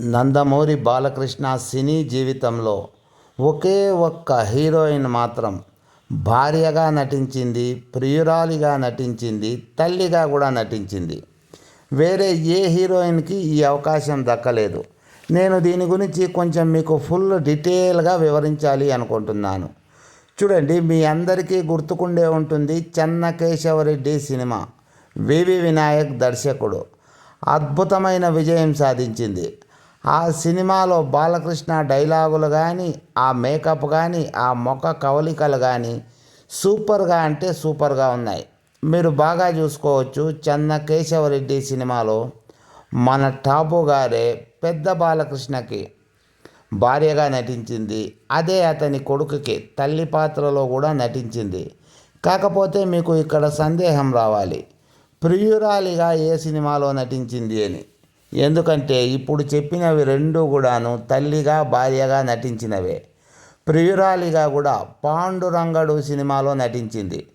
నందమూరి బాలకృష్ణ సినీ జీవితంలో ఒకే ఒక్క హీరోయిన్ మాత్రం భార్యగా నటించింది ప్రియురాలిగా నటించింది తల్లిగా కూడా నటించింది. వేరే ఏ హీరోయిన్కి ఈ అవకాశం దక్కలేదు. నేను దీని గురించి కొంచెం మీకు ఫుల్ డీటెయిల్గా వివరించాలి అనుకుంటున్నాను. చూడండి మీ అందరికీ గుర్తుకుండే ఉంటుంది చెన్నకేశవరెడ్డి సినిమా. వివి వినాయక్ దర్శకుడు. అద్భుతమైన విజయం సాధించింది. ఆ సినిమాలో బాలకృష్ణ డైలాగులు కానీ ఆ మేకప్ కానీ ఆ మొక్క కవలికలు కానీ సూపర్గా అంటే సూపర్గా ఉన్నాయి. మీరు బాగా చూసుకోవచ్చు చెన్న కేశవరెడ్డి సినిమాలో మన టాపు గారే పెద్ద బాలకృష్ణకి భార్యగా నటించింది. అదే అతని కొడుకుకి తల్లి పాత్రలో కూడా నటించింది. కాకపోతే మీకు ఇక్కడ సందేహం రావాలి. ప్రియురాలిగా ఏ సినిమాలో నటించింది అని. ఎందుకంటే ఇప్పుడు చెప్పినవి రెండు కూడాను తల్లిగా భార్యగా నటించినవే. ప్రియురాలిగా కూడా పాండురంగడు సినిమాలో నటించింది.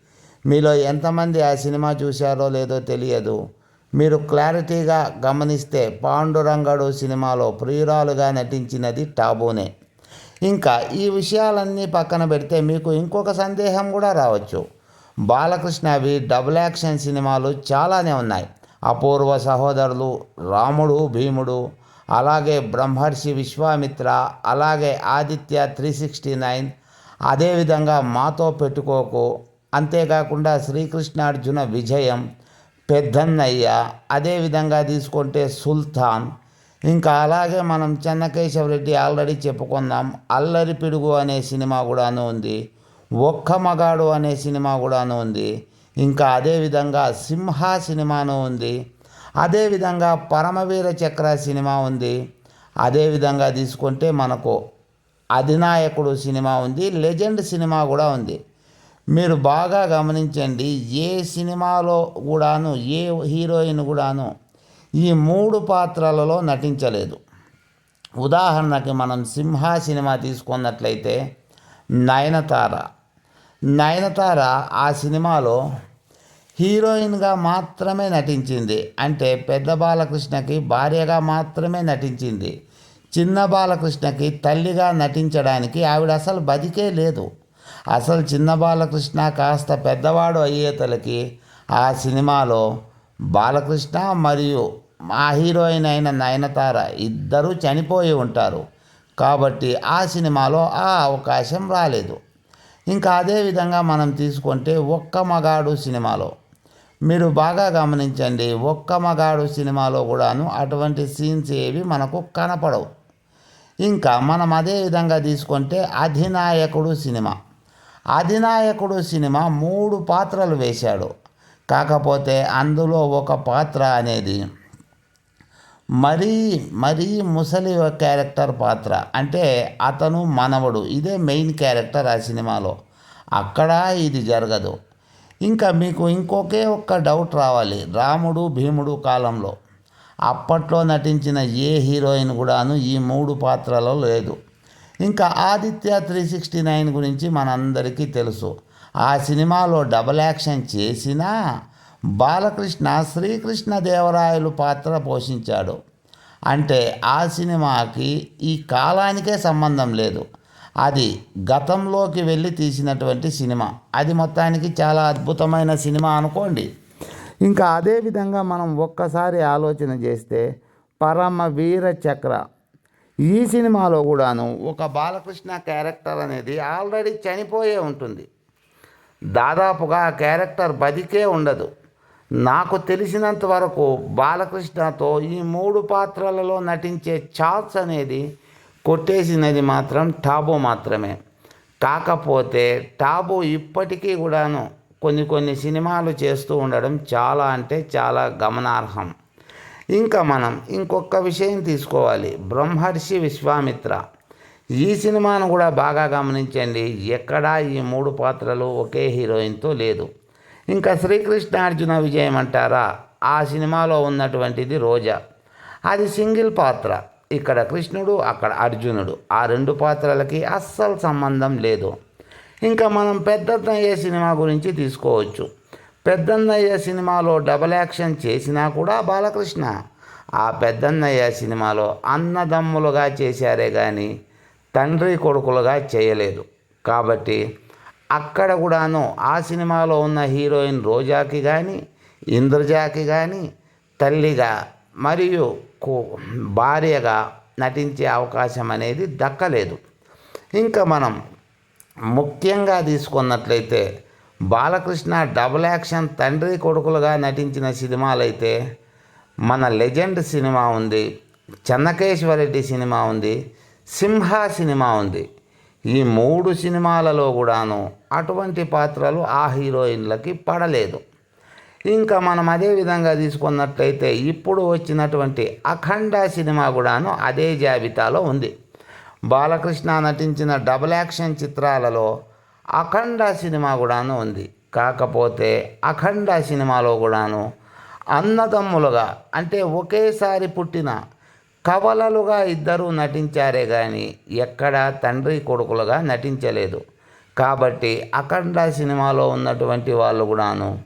మీలో ఎంతమంది ఆ సినిమా చూశారో లేదో తెలియదు. మీరు క్లారిటీగా గమనిస్తే పాండురంగడు సినిమాలో ప్రియురాలుగా నటించినది టాబూనే. ఇంకా ఈ విషయాలన్నీ పక్కన పెడితే మీకు ఇంకొక సందేహం కూడా రావచ్చు. బాలకృష్ణవి డబుల్ యాక్షన్ సినిమాలు చాలానే ఉన్నాయి. అపూర్వ సహోదరులు రాముడు భీముడు అలాగే బ్రహ్మర్షి విశ్వామిత్ర అలాగే ఆదిత్య త్రీ సిక్స్టీ నైన్ అదేవిధంగా మాతో పెట్టుకోకు. అంతేకాకుండా శ్రీకృష్ణార్జున విజయం పెద్దన్నయ్య అదేవిధంగా తీసుకుంటే సుల్తాన్. ఇంకా అలాగే మనం చెన్నకేశవరెడ్డి ఆల్రెడీ చెప్పుకున్నాం అల్లరి పిడుగు అనే సినిమా కూడాను ఉంది ఒక్క మగాడు అనే సినిమా కూడాను ఉంది. ఇంకా అదేవిధంగా సింహ సినిమాను ఉంది. అదేవిధంగా పరమవీర చక్ర సినిమా ఉంది. అదేవిధంగా తీసుకుంటే మనకు అధినాయకుడు సినిమా ఉంది. లెజెండ్ సినిమా కూడా ఉంది. మీరు బాగా గమనించండి ఏ సినిమాలో కూడాను ఏ హీరోయిన్ కూడాను ఈ మూడు పాత్రలలో నటించలేదు. ఉదాహరణకి మనం సింహ సినిమా తీసుకున్నట్లయితే నయనతార నయనతార ఆ సినిమాలో హీరోయిన్గా మాత్రమే నటించింది. అంటే పెద్ద బాలకృష్ణకి భార్యగా మాత్రమే నటించింది. చిన్న బాలకృష్ణకి తల్లిగా నటించడానికి ఆవిడ అసలు బతికే లేదు. అసలు చిన్న బాలకృష్ణ కాస్త పెద్దవాడు అయ్యేతలకి ఆ సినిమాలో బాలకృష్ణ మరియు ఆ హీరోయిన్ అయిన నయనతార ఇద్దరూ చనిపోయి ఉంటారు. కాబట్టి ఆ సినిమాలో ఆ అవకాశం రాలేదు. ఇంకా అదేవిధంగా మనం తీసుకుంటే ఒక్క మగాడు సినిమాలో. మీరు బాగా గమనించండి ఒక్క మగాడు సినిమాలో కూడాను అటువంటి సీన్స్ ఏవి మనకు కనపడవు. ఇంకా మనం అదే విధంగా తీసుకుంటే అధినాయకుడు సినిమా. అధినాయకుడు సినిమా మూడు పాత్రలు వేశాడు. కాకపోతే అందులో ఒక పాత్ర అనేది మరీ మరీ ముసలి క్యారెక్టర్ పాత్ర. అంటే అతను మనవడు. ఇదే మెయిన్ క్యారెక్టర్ ఆ సినిమాలో. అక్కడ ఇది జరగదు. ఇంకా మీకు ఇంకొకే ఒక్క డౌట్ రావాలి. రాముడు భీముడు కాలంలో అప్పట్లో నటించిన ఏ హీరోయిన్ కూడాను ఈ మూడు పాత్రలో లేదు. ఇంకా ఆదిత్య త్రీ సిక్స్టీ నైన్ గురించి మనందరికీ తెలుసు. ఆ సినిమాలో డబల్ యాక్షన్ చేసినా బాలకృష్ణ శ్రీకృష్ణ దేవరాయలు పాత్ర పోషించాడు. అంటే ఆ సినిమాకి ఈ కాలానికే సంబంధం లేదు. అది గతంలోకి వెళ్ళి తీసినటువంటి సినిమా. అది మొత్తానికి చాలా అద్భుతమైన సినిమా అనుకోండి. ఇంకా అదే విధంగా మనం ఒక్కసారి ఆలోచన చేస్తే పరమ వీర చక్ర. ఈ సినిమాలో కూడాను ఒక బాలకృష్ణ క్యారెక్టర్ అనేది ఆల్రెడీ చనిపోయే ఉంటుంది. దాదాపుగా ఆ క్యారెక్టర్ బతికే ఉండదు. నాకు తెలిసినంత వరకు బాలకృష్ణతో ఈ మూడు పాత్రలలో నటించే ఛాన్స్ అనేది కొట్టేసినది మాత్రం టాబు మాత్రమే. కాకపోతే టాబు ఇప్పటికీ కూడాను కొన్ని కొన్ని సినిమాలు చేస్తూ ఉండడం చాలా అంటే చాలా గమనార్హం. ఇంకా మనం ఇంకొక విషయం తీసుకోవాలి. బ్రహ్మర్షి విశ్వామిత్ర. ఈ సినిమాను కూడా బాగా గమనించండి. ఎక్కడా ఈ మూడు పాత్రలు ఒకే హీరోయిన్తో లేదు. ఇంకా శ్రీకృష్ణార్జున విజయం అంటారా? ఆ సినిమాలో ఉన్నటువంటిది రోజా. అది సింగిల్ పాత్ర. ఇక్కడ కృష్ణుడు అక్కడ అర్జునుడు. ఆ రెండు పాత్రలకి అస్సలు సంబంధం లేదు. ఇంకా మనం పెద్దన్నయ్య సినిమా గురించి తీసుకోవచ్చు. పెద్దన్నయ్య సినిమాలో డబల్ యాక్షన్ చేసినా కూడా బాలకృష్ణ. ఆ పెద్దన్నయ్య సినిమాలో అన్నదమ్ములుగా చేశారే కానీ తండ్రి కొడుకులుగా చేయలేదు. కాబట్టి అక్కడ కూడాను ఆ సినిమాలో ఉన్న హీరోయిన్ రోజాకి కానీ ఇంద్రజాకి కానీ తల్లిగా మరియు కు- భార్యగా నటించే అవకాశం అనేది దక్కలేదు. ఇంకా మనం ముఖ్యంగా తీసుకున్నట్లయితే బాలకృష్ణ డబుల్ యాక్షన్ తండ్రి కొడుకులుగా నటించిన సినిమాలైతే మన లెజెండ్ సినిమా ఉంది చెన్నకేశ్వరరెడ్డి సినిమా ఉంది సింహ సినిమా ఉంది. ఈ మూడు సినిమాలలో కూడాను అటువంటి పాత్రలు ఆ హీరోయిన్లకి పడలేదు. ఇంకా మనం అదే విధంగా తీసుకున్నట్లయితే ఇప్పుడు వచ్చినటువంటి అఖండ సినిమా కూడాను అదే జాబితాలో ఉంది. బాలకృష్ణ నటించిన డబుల్ యాక్షన్ చిత్రాలలో అఖండ సినిమా కూడాను ఉంది. కాకపోతే అఖండ సినిమాలో కూడాను అన్నదమ్ములుగా అంటే ఒకేసారి పుట్టిన కవలలుగా ఇద్దరు నటించారే కానీ ఎక్కడా తండ్రి కొడుకులుగా నటించలేదు. కాబట్టి అఖండ సినిమాలో ఉన్నటువంటి వాళ్ళు కూడాను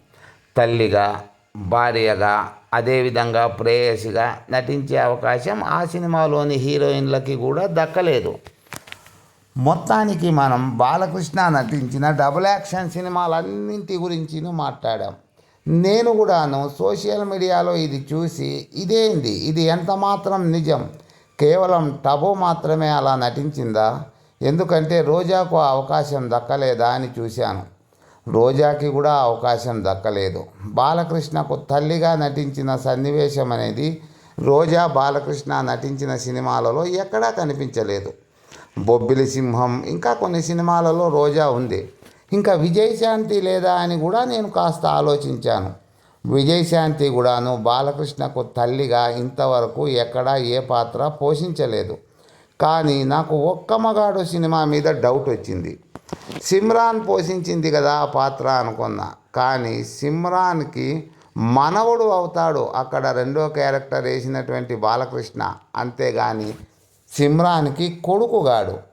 తల్లిగా భార్యగా అదేవిధంగా ప్రేయసిగా నటించే అవకాశం ఆ సినిమాలోని హీరోయిన్లకి కూడా దక్కలేదు. మొత్తానికి మనం బాలకృష్ణ నటించిన డబుల్ యాక్షన్ సినిమాలన్నింటి గురించి మాట్లాడాం. నేను కూడాను సోషల్ మీడియాలో ఇది చూసి ఇదేంది? ఇది ఎంత మాత్రం నిజం? కేవలం టబు మాత్రమే అలా నటించిందా? ఎందుకంటే రోజాకు ఆ అవకాశం దక్కలేదా అని చూశాను. రోజాకి కూడా అవకాశం దక్కలేదు. బాలకృష్ణకు తల్లిగా నటించిన సన్నివేశం అనేది రోజా బాలకృష్ణ నటించిన సినిమాలలో ఎక్కడా కనిపించలేదు. బొబ్బిలి సింహం ఇంకా కొన్ని సినిమాలలో రోజా ఉంది. ఇంకా విజయశాంతి లేదా అని కూడా నేను కాస్త ఆలోచించాను. విజయశాంతి కూడాను బాలకృష్ణకు తల్లిగా ఇంతవరకు ఎక్కడా ఏ పాత్ర పోషించలేదు. కానీ నాకు ఒక్క మగాడు సినిమా మీద డౌట్ వచ్చింది. సిమ్రాన్ పోషించింది కదా ఆ పాత్ర అనుకున్నా. కానీ సిమ్రాన్కి మనవడు అవుతాడు. అక్కడ రెండో క్యారెక్టర్ వేసినటువంటి బాలకృష్ణ. అంతేగాని సిమ్రాన్కి కొడుకుగాడు.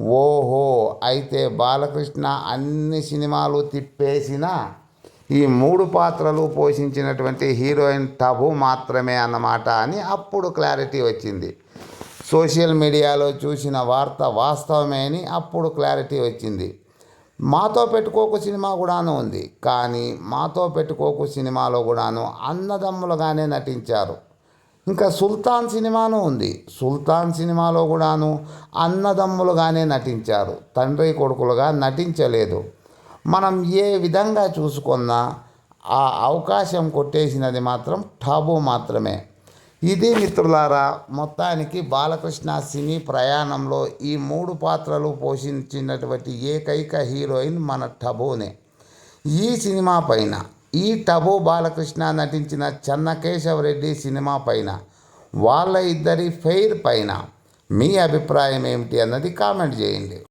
ఓహో అయితే బాలకృష్ణ అన్ని సినిమాలు తిప్పేసిన ఈ మూడు పాత్రలు పోషించినటువంటి హీరోయిన్ టబు మాత్రమే అన్నమాట అని అప్పుడు క్లారిటీ వచ్చింది. సోషల్ మీడియాలో చూసిన వార్త వాస్తవమే అని అప్పుడు క్లారిటీ వచ్చింది. మాతో పెట్టుకోకు సినిమా కూడాను ఉంది. కానీ మాతో పెట్టుకోకు సినిమాలో కూడాను అన్నదమ్ములుగానే నటించారు. ఇంకా సుల్తాన్ సినిమాను ఉంది. సుల్తాన్ సినిమాలో కూడాను అన్నదమ్ములుగానే నటించారు. తండ్రి కొడుకులుగా నటించలేదు. మనం ఏ విధంగా చూసుకున్నా ఆ అవకాశం కొట్టేసినది మాత్రం టాబు మాత్రమే. ఇది మిత్రులారా మొత్తానికి బాలకృష్ణ సినీ ప్రయాణంలో ఈ మూడు పాత్రలు పోషించినటువంటి ఏకైక హీరోయిన్ మన టబోనే ఈ సినిమా పైన ఈ టబో బాలకృష్ణ నటించిన చెన్నకేశవరెడ్డి సినిమా పైన వాళ్ళ ఇద్దరి ఫెయిర్ పైన మీ అభిప్రాయం ఏమిటి అన్నది కామెంట్ చేయండి.